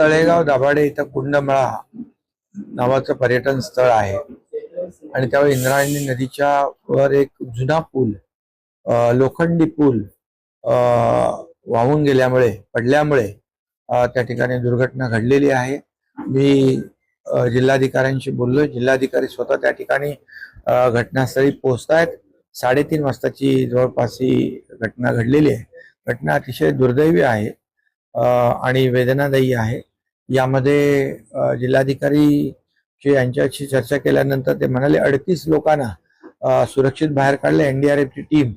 तळेगाव दाभाडे इथं कुंडमळा नावाचं पर्यटन स्थळ आहे. आणि त्यावेळी इंद्रायणी नदीच्या वर एक जुना पूल लोखंडी पूल वाहून गेल्यामुळे पडल्यामुळे त्या ठिकाणी दुर्घटना घडलेली आहे. मी जिल्हाधिकाऱ्यांशी बोललो जिल्हाधिकारी स्वतः त्या ठिकाणी घटनास्थळी पोहोचतायत. साडेतीन वाजताची जवळपास ही घटना घडलेली आहे. घटना अतिशय दुर्दैवी आहे आणि वेदनादायी आहे. यामध्ये जिल्हाधिकारी यांच्याशी चर्चा केल्यानंतर ते म्हणाले अडतीस लोकांना सुरक्षित बाहेर काढले. एनडीआरएफची टीम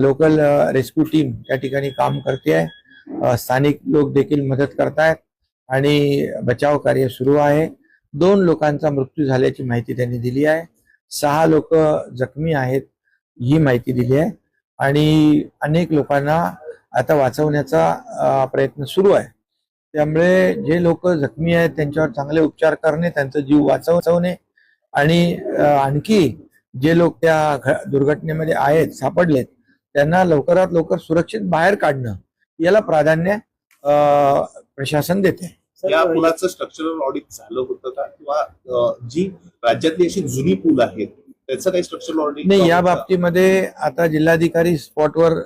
लोकल रेस्क्यू टीम त्या ठिकाणी काम करते आहे स्थानिक लोक देखील मदत करतायत आणि बचाव कार्य सुरू आहे. दोन लोकांचा मृत्यू झाल्याची माहिती त्यांनी दिली आहे. सहा लोक जखमी आहेत ही माहिती दिली आहे. आणि अनेक लोकांना आता वाचवण्याचा प्रयत्न सुरू आहे. त्यामुळे जे लोक जखमी आहेत त्यांच्यावर चांगले उपचार करणे त्यांचा जीव वाचवणे आणि आणखी जे लोक त्या दुर्घटनेमध्ये आहेत सापडलेत त्यांना लवकरात लवकर सुरक्षित बाहेर काढणं याला प्राधान्य प्रशासन देते. या पुलाचं स्ट्रक्चरल ऑडिट झालं होतं का? किंवा जी राज्यातली अशी जुनी पूल आहेत त्याचं काही स्ट्रक्चरल ऑडिट नाही या बाबतीमध्ये आता जिल्हाधिकारी स्पॉटवर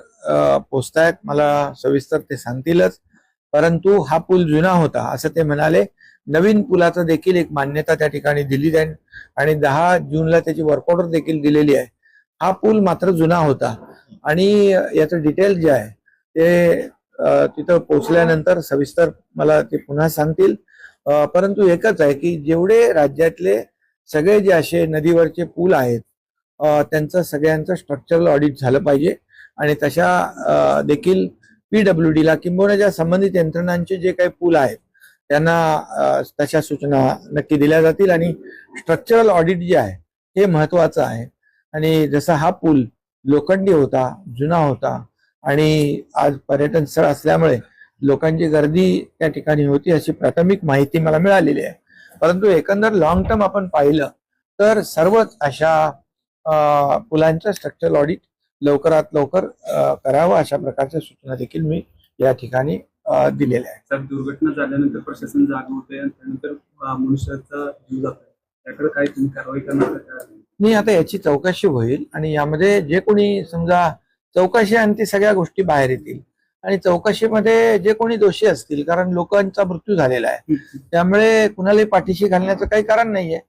पोचतायत. मला सविस्तर ते सांगतीलच. परंतु हा पूल जुना होता असं ते म्हणाले. नवीन पुलाचं देखील एक मान्यता त्या ठिकाणी दिली जाईल आणि दहा जूनला त्याची वर्क ऑर्डर देखील दिलेली आहे. हा पूल मात्र जुना होता आणि याचं डिटेल जे आहे ते तिथं पोहोचल्यानंतर सविस्तर मला ते पुन्हा सांगतील. परंतु एकच आहे की जेवढे राज्यातले सगळे जे असे नदीवरचे पूल आहेत त्यांचं सगळ्यांचं स्ट्रक्चरल ऑडिट झालं पाहिजे आणि तशा देखील पीडब्ल्यू डीला किंबहुना ज्या संबंधित यंत्रणांचे जे काही पूल आहेत त्यांना तशा सूचना नक्की दिल्या जातील आणि स्ट्रक्चरल ऑडिट जे आहे हे महत्वाचं आहे. आणि जसा हा पूल लोखंडी होता जुना होता आणि आज पर्यटन स्थळ असल्यामुळे लोकांची गर्दी त्या ठिकाणी होती अशी प्राथमिक माहिती मला मिळालेली आहे. परंतु एकंदर लॉंग टर्म आपण पाहिलं तर सर्वच अशा पुलांचं स्ट्रक्चरल ऑडिट लवकरात लवकर करावं अशा प्रकारच्या सूचना देखील मी या ठिकाणी दिलेल्या आहेत. साहेब दुर्घटना झाल्यानंतर प्रशासन जाग होते त्यानंतर मनुष्याचा जीव जातोय. त्याकडे काय तुम्ही कारवाई करणार? नाही आता याची चौकशी होईल आणि यामध्ये जे कोणी समजा चौकशी आणि ती सगळ्या गोष्टी बाहेर येतील. आणि चौकशीमध्ये जे कोणी दोषी असतील कारण लोकांचा मृत्यू झालेला आहे त्यामुळे कुणालाही पाठीशी घालण्याचं काही कारण नाहीये.